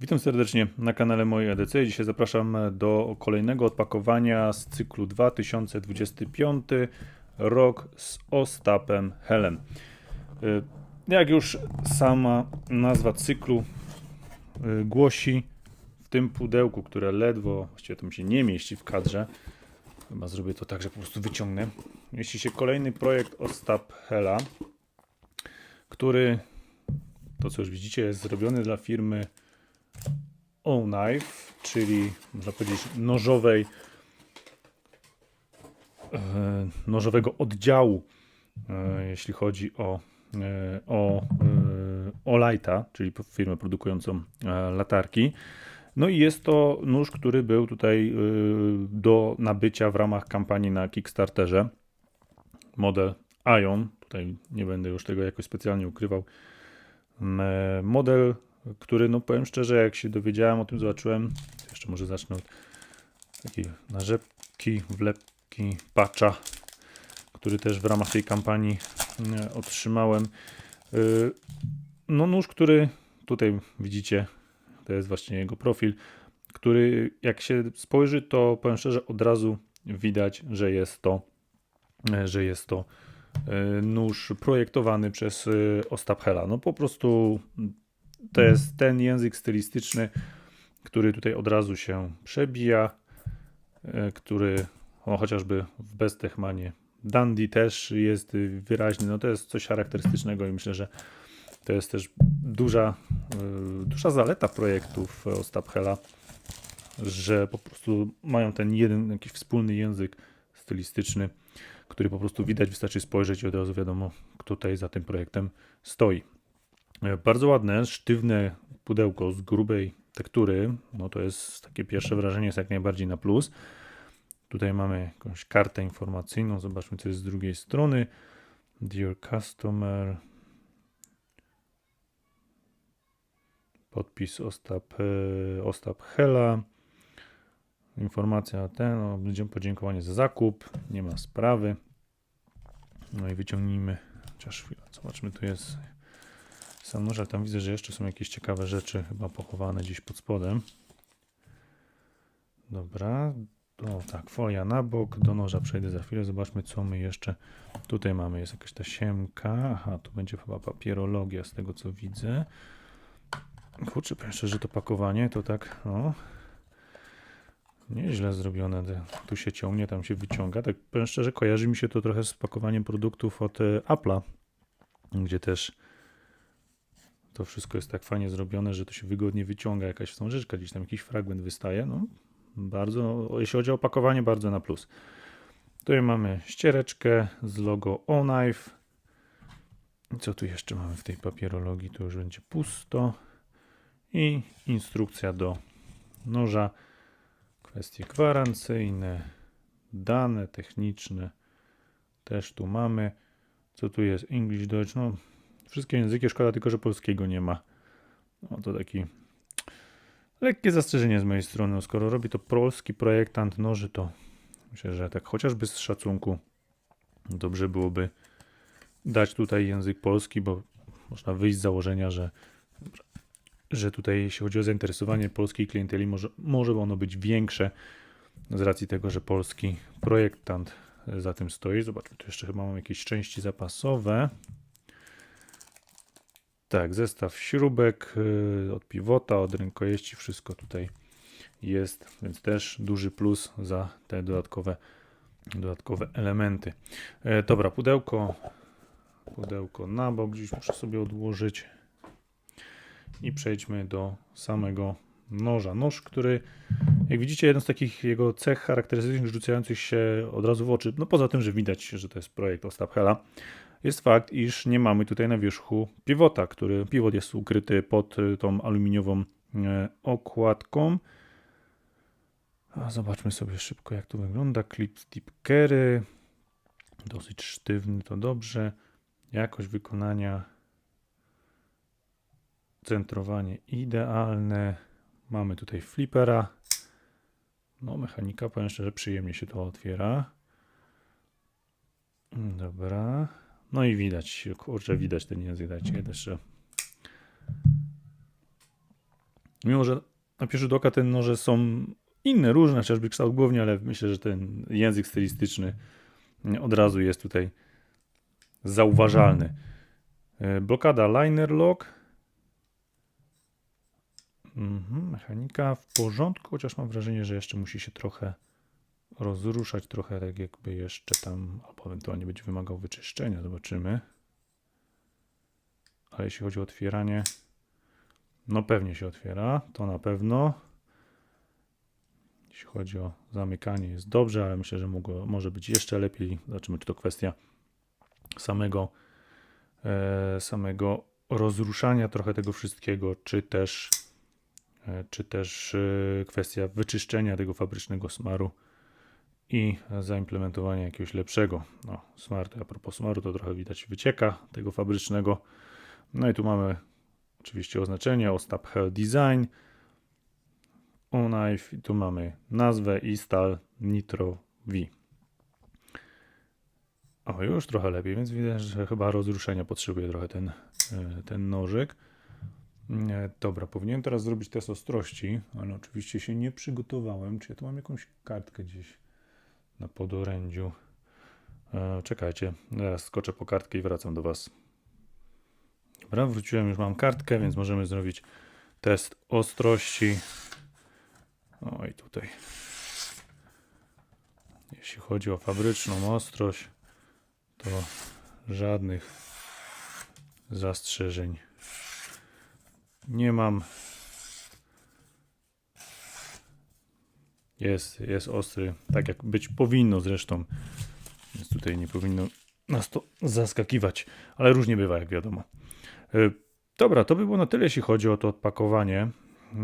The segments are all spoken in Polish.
Witam serdecznie na kanale mojej EDC. Dzisiaj zapraszam do kolejnego odpakowania z cyklu 2025 rok z Ostapem Helem. Y, Jak już sama nazwa cyklu y, głosi, w tym pudełku, które ledwo, właściwie to mi się nie mieści w kadrze, chyba zrobię to tak, że po prostu wyciągnę, mieści się kolejny projekt Ostap Hela, który, to co już widzicie, jest zrobiony dla firmy O Knife, czyli można powiedzieć nożowej, e, nożowego oddziału, e, jeśli chodzi o, e, o, o Lighta, czyli firmę produkującą latarki. No i jest to nóż, który był tutaj do nabycia w ramach kampanii na Kickstarterze. Model Ion, tutaj nie będę już tego jakoś specjalnie ukrywał. Model, który, no powiem szczerze, jak się dowiedziałem o tym, zobaczyłem, jeszcze może zacznę od takiej narzepki, wlepki, patcha, który też w ramach tej kampanii mm, otrzymałem. Y, No nóż, który tutaj widzicie, to jest właśnie jego profil, który jak się spojrzy, to powiem szczerze, od razu widać, że jest to, e, że jest to e, nóż projektowany przez e, Ostap Hela. No po prostu to jest ten język stylistyczny, który tutaj od razu się przebija, e, który o, chociażby w Bestechmanie Dandy też jest wyraźny. No to jest coś charakterystycznego i myślę, że to jest też duża, y, duża zaleta projektów Ostap Hela, że po prostu mają ten jeden jakiś wspólny język stylistyczny, który po prostu widać, wystarczy spojrzeć i od razu wiadomo, kto tutaj za tym projektem stoi. E, Bardzo ładne, sztywne pudełko z grubej tektury. No to jest takie pierwsze wrażenie, jest jak najbardziej na plus. Tutaj mamy jakąś kartę informacyjną. Zobaczmy, co jest z drugiej strony. Dear customer. Podpis Ostap, e, Ostap Hela. Informacja ten, no, podziękowanie za zakup. Nie ma sprawy. No i wyciągnijmy. Chociaż chwilę, zobaczmy, tu jest ale tam widzę, że jeszcze są jakieś ciekawe rzeczy chyba pochowane gdzieś pod spodem. Dobra, o tak, folia na bok, do noża przejdę za chwilę, zobaczmy co my jeszcze tutaj mamy, jest jakaś ta siemka, aha, tu będzie chyba papierologia z tego co widzę. Kurczę, powiem że to pakowanie to tak, no, nieźle zrobione, tu się ciągnie, tam się wyciąga, tak powiem szczerze, kojarzy mi się to trochę z pakowaniem produktów od e, Apple'a, gdzie też to wszystko jest tak fajnie zrobione, że to się wygodnie wyciąga, jakaś wstążeczka, gdzieś tam jakiś fragment wystaje. No, bardzo, jeśli chodzi o opakowanie, bardzo na plus. Tutaj mamy ściereczkę z logo O-Knife. I Co tu jeszcze mamy w tej papierologii? Tu już będzie pusto. I instrukcja do noża. Kwestie gwarancyjne, dane techniczne też tu mamy. Co tu jest? English, Deutsch, no Wszystkie języki, szkoda tylko, że polskiego nie ma. No to taki lekkie zastrzeżenie z mojej strony. No, Skoro robi to polski projektant noży, to myślę, że tak chociażby z szacunku dobrze byłoby dać tutaj język polski, bo można wyjść z założenia, że, że tutaj jeśli chodzi o zainteresowanie polskiej klienteli, może, może ono być większe z racji tego, że polski projektant za tym stoi. Zobaczmy, tu jeszcze chyba mam jakieś części zapasowe. Tak, zestaw śrubek y, od piwota, od rękojeści, wszystko tutaj jest, więc też duży plus za te dodatkowe, dodatkowe elementy. E, dobra, pudełko, pudełko na bok, gdzieś muszę sobie odłożyć i przejdźmy do samego noża. Nóż, który, jak widzicie, jeden z takich jego cech charakterystycznych rzucających się od razu w oczy, no poza tym, że widać, że to jest projekt Ostap Hela, jest fakt, iż nie mamy tutaj na wierzchu piwota, który piwot jest ukryty pod y, tą aluminiową e, okładką. A zobaczmy sobie szybko, jak to wygląda. Clip stipkery. Dosyć sztywny, to dobrze. Jakość wykonania. Centrowanie idealne. Mamy tutaj flipera. No, mechanika, powiem szczerze, przyjemnie się to otwiera. Dobra. No i widać, kurczę, widać ten język. Dajcie jeszcze. Mimo, że na pierwszy rzut oka te noże są inne, różne, chociażby kształt głównie, ale myślę, że ten język stylistyczny od razu jest tutaj zauważalny. E, Blokada liner lock. Mhm, mechanika w porządku, chociaż mam wrażenie, że jeszcze musi się trochę rozruszać, trochę tak jakby jeszcze tam, albo ewentualnie będzie wymagał wyczyszczenia, zobaczymy. Ale jeśli chodzi o otwieranie, no pewnie się otwiera, to na pewno. Jeśli chodzi o zamykanie jest dobrze, ale myślę, że mogło, może być jeszcze lepiej. Zobaczymy, czy to kwestia samego, e, samego rozruszania trochę tego wszystkiego, czy też, e, czy też e, kwestia wyczyszczenia tego fabrycznego smaru i zaimplementowania jakiegoś lepszego. No, smar, to a propos smaru, to trochę widać wycieka tego fabrycznego. No i tu mamy oczywiście oznaczenie Ostap Hell Design. Knife i tu mamy nazwę Istal Nitro V. O, już trochę lepiej, więc widać, że chyba rozruszenia potrzebuje trochę ten, e, ten nożyk. E, Dobra, powinienem teraz zrobić test ostrości, ale oczywiście się nie przygotowałem. Czy ja tu mam jakąś kartkę gdzieś na podorędziu? E, Czekajcie, zaraz skoczę po kartkę i wracam do Was. Dobra, wróciłem, już mam kartkę, więc możemy zrobić test ostrości. O i tutaj. Jeśli chodzi o fabryczną ostrość, to żadnych zastrzeżeń nie mam. Jest, jest ostry, tak jak być powinno zresztą. Więc tutaj nie powinno nas to zaskakiwać, ale różnie bywa, jak wiadomo. E, Dobra, to by było na tyle, jeśli chodzi o to odpakowanie.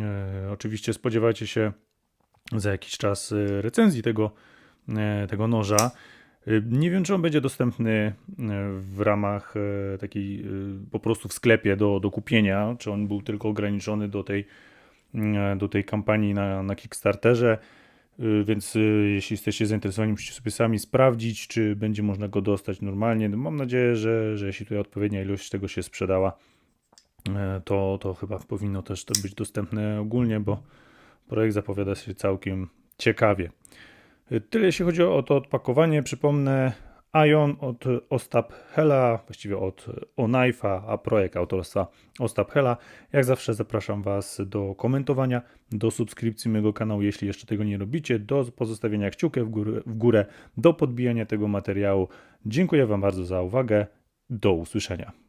E, Oczywiście spodziewajcie się za jakiś czas e, recenzji tego, tego noża. Nie wiem, czy on będzie dostępny w ramach takiej po prostu w sklepie do, do kupienia, czy on był tylko ograniczony do tej, do tej kampanii na, na Kickstarterze. E, Więc e, jeśli jesteście zainteresowani, musicie sobie sami sprawdzić, czy będzie można go dostać normalnie. No, mam nadzieję, że, że jeśli tutaj odpowiednia ilość tego się sprzedała, e, to, to chyba powinno też to być dostępne ogólnie, bo projekt zapowiada się całkiem ciekawie. Tyle jeśli chodzi o to odpakowanie. Przypomnę, Ion od Ostap Hela, właściwie od Onife'a, a projekt autorstwa Ostap Hela. Jak zawsze zapraszam Was do komentowania, do subskrypcji mojego kanału, jeśli jeszcze tego nie robicie, do pozostawienia kciuka w górę, w górę do podbijania tego materiału. Dziękuję Wam bardzo za uwagę. Do usłyszenia.